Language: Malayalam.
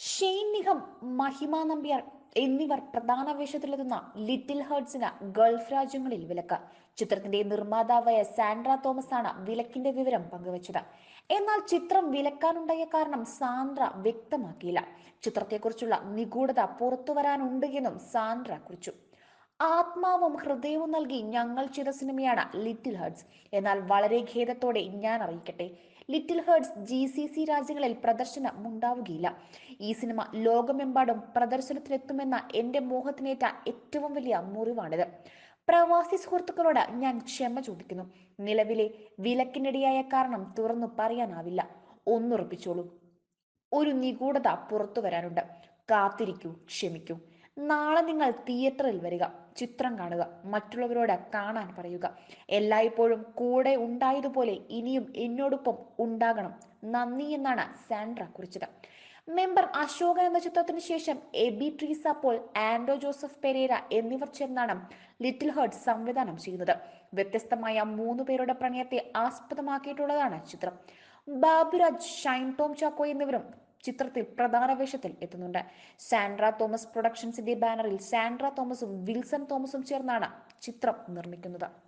ഷെയ്ൻ നിഹം മഹിമ നമ്പ്യാർ എന്നിവർ പ്രധാന വേഷത്തിലെത്തുന്ന ലിറ്റിൽ ഹേർട്സിന് ഗൾഫ് രാജ്യങ്ങളിൽ വിലക്ക്. ചിത്രത്തിന്റെ നിർമ്മാതാവായ സാൻഡ്ര തോമസ് ആണ് വിലക്കിന്റെ വിവരം പങ്കുവച്ചത്. എന്നാൽ ചിത്രം വിലക്കാനുണ്ടായ കാരണം സാന്ദ്ര വ്യക്തമാക്കിയില്ല. ചിത്രത്തെക്കുറിച്ചുള്ള നിഗൂഢത പുറത്തു വരാനുണ്ട് എന്നും സാന്ദ്ര കുറിച്ചു. ആത്മാവും ഹൃദയവും നൽകി ഞങ്ങൾ ചെയ്ത സിനിമയാണ് ലിറ്റിൽ ഹേർട്സ് എന്നാൽ വളരെ ഖേദത്തോടെ ഞാൻ അറിയിക്കട്ടെ. Little hearts G C C രാജ്യങ്ങളിൽ പ്രദർശനം ഉണ്ടാവുകയില്ല. ഈ സിനിമ ലോകമെമ്പാടും പ്രദർശനത്തിലെത്തുമെന്ന എന്റെ മോഹത്തിനേറ്റ ഏറ്റവും വലിയ മുറിവാണിത്. പ്രവാസി സുഹൃത്തുക്കളോട് ഞാൻ ക്ഷമ ചോദിക്കുന്നു. നിലവിലെ വിലക്കിനിടയായ കാരണം തുറന്നു പറയാനാവില്ല. ഒന്നുറപ്പിച്ചോളൂ. ഒരു നിഗൂഢത പുറത്തു വരാനുണ്ട്. കാത്തിരിക്കൂ ക്ഷമിക്കൂ. നാളെ നിങ്ങൾ തിയേറ്ററിൽ വരിക ചിത്രം കാണുക മറ്റുള്ളവരോട് കാണാൻ പറയുക. എല്ലായ്പ്പോഴും കൂടെ ഉണ്ടായതുപോലെ ഇനിയും എന്നോടൊപ്പം ഉണ്ടാകണം. നന്ദി എന്നാണ് സാൻഡ്ര കുറിച്ചത്. മെമ്പർ അശോകൻ എന്ന ചിത്രത്തിന് ശേഷം എബി ട്രീസ പോൾ ആൻഡോ ജോസഫ് പെരേര എന്നിവർ ചേർന്നാണ് ലിറ്റിൽ ഹേർട്ട് സംവിധാനം ചെയ്യുന്നത്. വ്യത്യസ്തമായ മൂന്ന് പേരുടെ പ്രണയത്തെ ആസ്പദമാക്കിയിട്ടുള്ളതാണ് ചിത്രം. ബാബുരാജ് ഷൈൻ ടോം ചാക്കോ എന്നിവരും ചിത്രത്തിൽ പ്രധാന വേഷത്തിൽ എത്തുന്നുണ്ട്. സാൻഡ്ര തോമസ് പ്രൊഡക്ഷൻസിന്റെ ബാനറിൽ സാൻഡ്ര തോമസും വിൽസൺ തോമസും ചേർന്നാണ് ചിത്രം നിർമ്മിക്കുന്നത്.